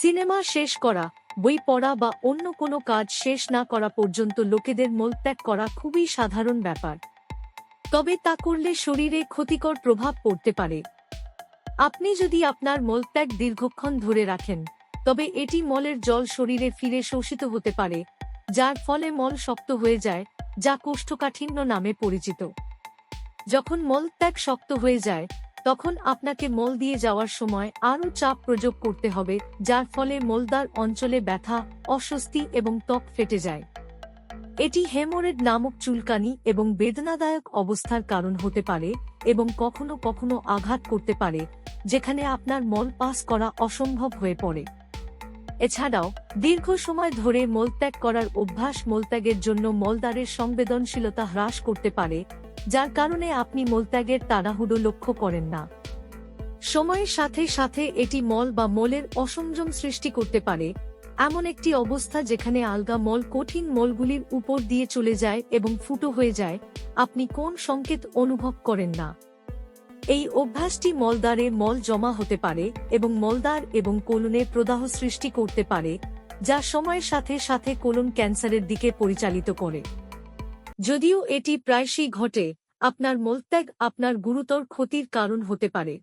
Cinema শেষ করা, বই পড়া বা অন্য কোনো কাজ শেষ না করা পর্যন্ত লোকেদের মলত্যাগ করা খুবই সাধারণ ব্যাপার। তবে তা করলে শরীরে ক্ষতিকর প্রভাব পড়তে পারে। আপনি যদি আপনার মলত্যাগ দীর্ঘক্ষণ ধরে রাখেন, তবে এটি মলের জল শরীরে ফিরে শোষিত হতে পারে, যার ফলে মল শক্ত হয়ে যায়, যা কোষ্ঠকাঠিন্য নামে পরিচিত। যখন মলত্যাগ শক্ত হয়ে যায় তখন আপনাকে মল দিয়ে যাওয়ার সময় আরও চাপ প্রয়োগ করতে হবে, যার ফলে মলদার অঞ্চলে ব্যথা, অস্বস্তি এবং ত্বক ফেটে যায়। এটি হেমোরেড নামক চুলকানি এবং বেদনাদায়ক অবস্থার কারণ হতে পারে এবং কখনো কখনো আঘাত করতে পারে, যেখানে আপনার মল পাস করা অসম্ভব হয়ে পড়ে। এছাড়াও, দীর্ঘ সময় ধরে মলত্যাগ করার অভ্যাস মলত্যাগের জন্য মলদারের সংবেদনশীলতা হ্রাস করতে পারে যার কারণে আপনি মলত্যাগের তাড়াহুড়ো লক্ষ্য করেন না। সময়ের সাথে সাথে এটি মল বা মলের অসংযম সৃষ্টি করতে পারে। এমন একটি অবস্থা যেখানে আলগা মল কঠিন মলগুলির উপর দিয়ে চলে যায় এবং ফুটো হয়ে যায়, আপনি কোন সংকেত অনুভব করেন না। এই অভ্যাসটি মলদারে মল জমা হতে পারে এবং মলদার এবং কোলনে প্রদাহ সৃষ্টি করতে পারে, যা সময়ের সাথে সাথে কোলন ক্যান্সারের দিকে পরিচালিত করে। যদিও এটি প্রায়শই ঘটে আপনার মলত্যাগ আপনার গুরুতর ক্ষতির কারণ হতে পারে।